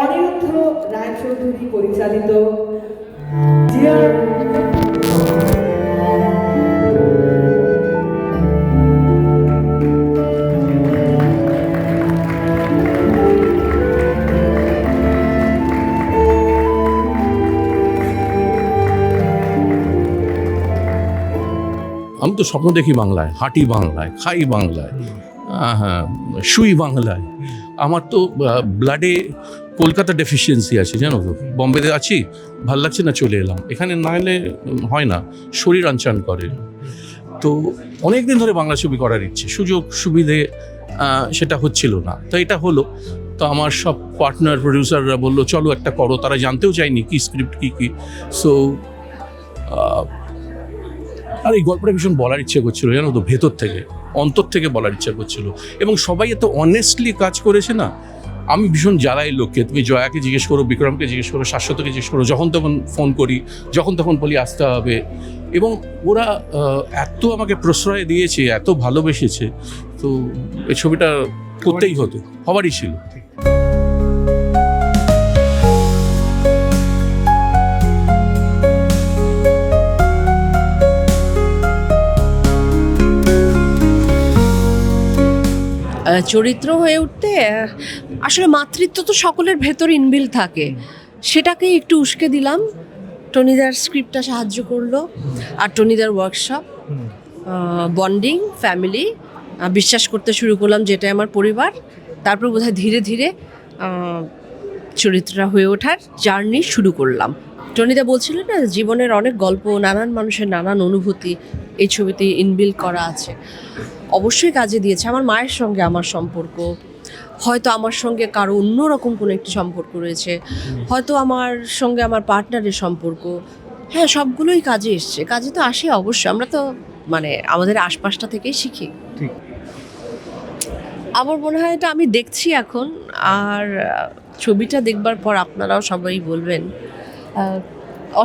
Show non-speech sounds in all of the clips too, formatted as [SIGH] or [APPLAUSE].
অনিরুদ্ধ রায়চৌধুরী পরিচালিত আমি তো স্বপ্ন দেখি বাংলায়, হাঁটি বাংলায়, খাই বাংলায় হ্যাঁ শুই বাংলায়। আমার তো ব্লাডে কলকাতা ডেফিসিয়েন্সি আছে, জানো তো? বম্বেতে আছি, ভালো লাগছে না চলে এলাম। এখানে না এলে হয় না, শরীর আনচান করে। তো অনেক দিন ধরে বাংলা ছবি করার ইচ্ছে, সুযোগ সুবিধে সেটা হচ্ছিল না। তো এটা হলো, তো আমার সব পার্টনার প্রডিউসাররা বলল, চলো একটা করো। তারা জানতেও চায়নি কি স্ক্রিপ্ট কি কি। সো আর এই গল্পটা ভীষণ বলার ইচ্ছে করছিল, জানো তো? ভেতর থেকে, অন্তর থেকে বলার ইচ্ছা করছিল। এবং সবাই এত অনেস্টলি কাজ করেছে না আমি ভীষণ জ্বালাই লোককে। তুমি জয়াকে জিজ্ঞেস করো, বিক্রমকে জিজ্ঞেস করো, শাশ্বতকে জিজ্ঞেস করো, যখন তখন ফোন করি, যখন তখন বলি, আসতে হবে। এবং ওরা এত আমাকে প্রশ্রয় দিয়েছে, এত ভালোবেসেছে, তো এই ছবিটা করতেই হতো, হবারই ছিল। চরিত্র হয়ে উঠতে আসলে মাতৃত্ব তো সকলের ভেতর ইনবিল থাকে। সেটাকেই একটু উস্কে দিলাম। টনিদার স্ক্রিপ্টটা সাহায্য করল আর টনিদার ওয়ার্কশপ বন্ডিং ফ্যামিলি বিশ্বাস করতে শুরু করলাম যেটা আমার পরিবার। তারপর বোধহয় ধীরে ধীরে চরিত্রটা হয়ে ওঠার জার্নি শুরু করলাম। টনিদা বলছিল না জীবনের অনেক গল্প নানান মানুষের নানান অনুভূতি এই ছবিতে ইনবিল করা আছে। অবশ্যই কাজে দিয়েছে। আমার মায়ের সঙ্গে আমার সম্পর্ক হয়তো আমার সঙ্গে কারও অন্যরকম কোনো একটি সম্পর্ক রয়েছে হয়তো আমার সঙ্গে আমার পার্টনারের সম্পর্ক। হ্যাঁ সবগুলোই কাজে এসছে। কাজে তো আসে অবশ্যই। আমরা তো মানে আমাদের আশপাশটা থেকেই শিখি। আমার মনে হয় এটা আমি দেখছি এখন। আর ছবিটা দেখবার পর আপনারাও সবাই বলবেন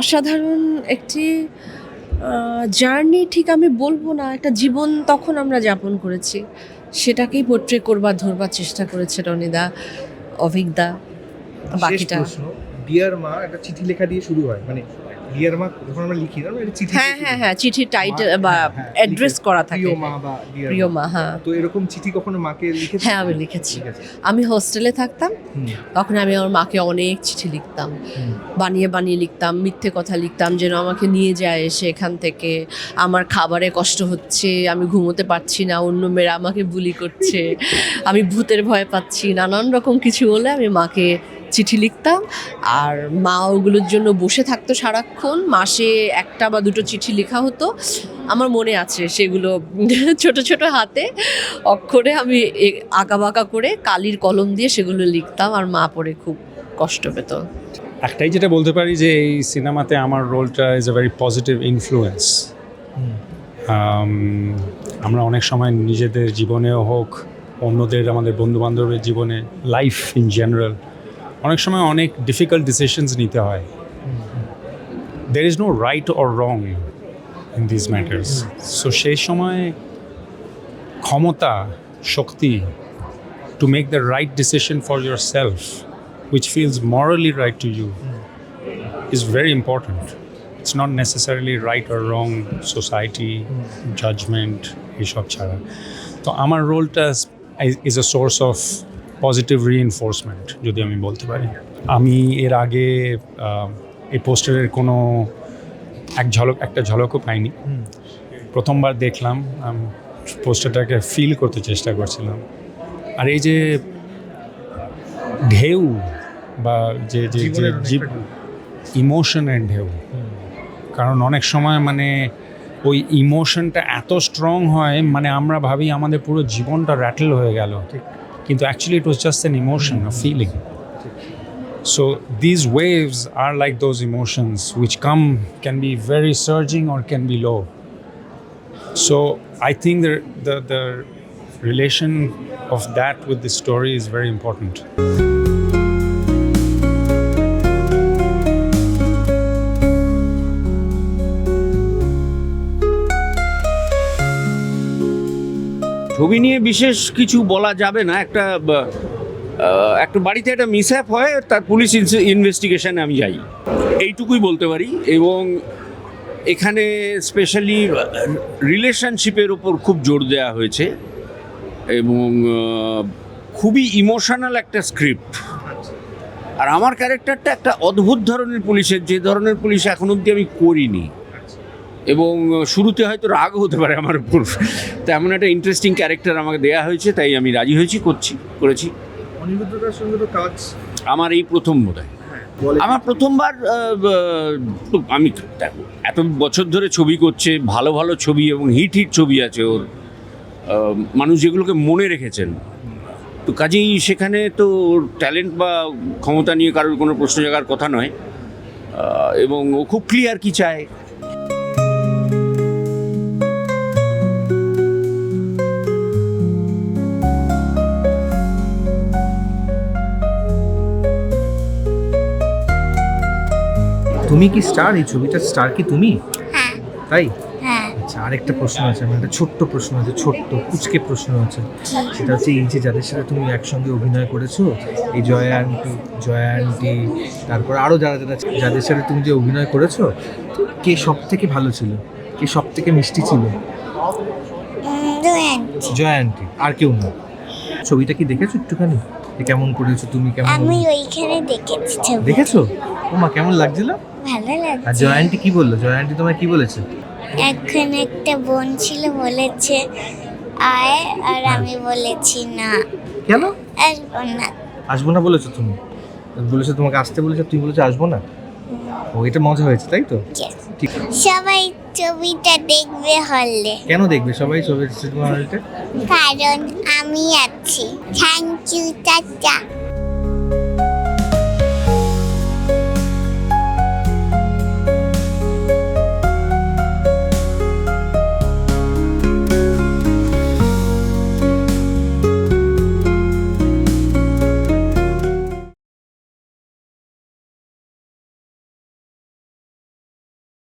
অসাধারণ একটি জার্নি ঠিক আমি বলব না একটা জীবন তখন আমরা যাপন করেছি। সেটাকেই পোট্রে করবার ধরবার চেষ্টা করেছে রনিদা অভিজ্ঞতা বাকিটা। ডিয়ার মা একটা চিঠি লেখা দিয়ে শুরু হয়। মানে ডিয়ার মা যখন আমরা লিখি না একটা চিঠি হ্যাঁ হ্যাঁ হ্যাঁ চিঠি টাইটেল বা হ্যাঁ, হ্যাঁ, অ্যাড্রেস করা থাকে। প্রিয় মা বা প্রিয় মা। হ্যাঁ। তো এরকম চিঠি কখনো মাকে লিখেছি? হ্যাঁ আমি লিখেছি। আমি হোস্টেলে থাকতাম। তখন আমি আমার মাকে অনেক চিঠি লিখতাম। বানিয়ে বানিয়ে লিখতাম মিথ্যে কথা লিখতাম যেন আমাকে নিয়ে যায় এসে এখান থেকে। আমার খাবারে কষ্ট হচ্ছে আমি ঘুমোতে পারছি না অন্য মেয়েরা আমাকে বুলি করছে। আমি ভূতের ভয় পাচ্ছি নানান রকম কিছু বলে আমি মাকে চিঠি লিখতাম আর মা ওগুলোর জন্য বসে থাকতো সারাক্ষণ। মাসে একটা বা দুটো চিঠি লেখা হতো। আমার মনে আছে সেগুলো [LAUGHS] ছোট ছোট হাতে অক্ষরে আমি আঁকা বাঁকা করে কালির কলম দিয়ে সেগুলো লিখতাম আর মা পড়ে খুব কষ্ট পেত। একটাই যেটা বলতে পারি যে এই সিনেমাতে আমার রোলটা is a very positive influence আমরা অনেক সময় নিজেদের জীবনেও হোক, অন্যদের, আমাদের বন্ধু বান্ধবের জীবনে লাইফ ইন জেনারেল অনেক সময় অনেক ডিফিকাল্ট ডিসিশনস নিতে হয়। There is no right or wrong in this matters so সেই সময় ক্ষমতা শক্তি to make the right decision for yourself which feels morally right to you is very important. It's not necessarily right or wrong society, judgment, এইসব ছাড়া। তো আমার রোলটা is a source of positive reinforcement যদি আমি বলতে পারি। আমি এর আগে এই পোস্টারের কোনো এক ঝলক একটা ঝলকও পাইনি। প্রথমবার দেখলাম পোস্টারটাকে ফিল করতে চেষ্টা করছিলাম। আর এই যে ঢেউ বা যে যে ইমোশনের ঢেউ। কারণ অনেক সময় মানে ওই ইমোশনটা এত স্ট্রং হয় মানে আমরা ভাবি আমাদের পুরো জীবনটা র্যাটেল হয়ে গেল। ঠিক। কিন্তু actually it was just an emotion a feeling So these waves are like those emotions which come can be very surging or can be low. So I think the the, the relation of that with the story is very important. ছবি নিয়ে বিশেষ কিছু বলা যাবে না। একটা একটা বাড়িতে একটা মিসঅ্যাপ হয়, তার পুলিশ ইনভেস্টিগেশনে আমি যাই। এইটুকুই বলতে পারি এবং এখানে স্পেশালি রিলেশনশিপের ওপর খুব জোর দেওয়া হয়েছে এবং খুবই ইমোশনাল একটা স্ক্রিপ্ট। আর আমার ক্যারেক্টারটা একটা অদ্ভুত ধরনের পুলিশের, যে ধরনের পুলিশ এখন অবধি আমি করিনি। এবং শুরুতে হয়তো রাগ হতে পারে আমার উপর। তেমন একটা ইন্টারেস্টিং ক্যারেক্টার আমাকে দেওয়া হয়েছে তাই আমি রাজি হয়েছি করছি করেছি। অনিরুদ্ধদার সঙ্গে তো কাজ আমার এই প্রথম বোধ হয় আমার প্রথমবার তো আমি দেখো এত বছর ধরে ছবি করছে ভালো ভালো ছবি এবং হিট হিট ছবি আছে ওর। মানুষ যেগুলোকে মনে রেখেছেন। তো কাজেই সেখানে তো ওর ট্যালেন্ট বা ক্ষমতা নিয়ে কারোর কোনো প্রশ্ন জাগার কথা নয়। এবং ও খুব ক্লিয়ার কি চায় তুমি কি স্টার এই ছবিটার স্টার কি তুমি? হ্যাঁ। তাই? হ্যাঁ। আচ্ছা আরেকটা প্রশ্ন আছে আমার একটা ছোট্ট প্রশ্ন আছে ছোট্ট কুচকে প্রশ্ন আছে। সেটা হচ্ছে এই যে যাদের সাথে তুমি একসঙ্গে অভিনয় করেছ এই জয়া আন্টি জয়া আন্টি তারপর আরও যারা যারা যাদের সাথে তুমি যে অভিনয় করেছ কে সব থেকে ভালো ছিল? কে সব থেকে মিষ্টি ছিল? জয়া আন্টি আর কেউ না। ছবিটা কি দেখেছ একটুখানি? কেমন করেছ তুমি কেমন আমি ওইখানে দেখেছি দেখেছ? ওমা কেমন লাগছিল? ভালো আর লাগছে জয়া কি বলল? জয়া আন্টি তোমায় কি বলেছে? এখন একটা বোন ছিল বলেছে আয়। আর আমি বলেছি না। কেন? আসব না। আসব না বলেছ তুমি? বলেছ তোমাকে আসতে বলেছ তুমি বলেছ আসব না? ও এটা মজা হয়েছে তাই তো? Yes. ঠিক। সবাই ছবিটা দেখবে হলে। কেন দেখবে? সবাই ছবির সিনেমা হলটা কারণ আমি আছি। Thank you tata.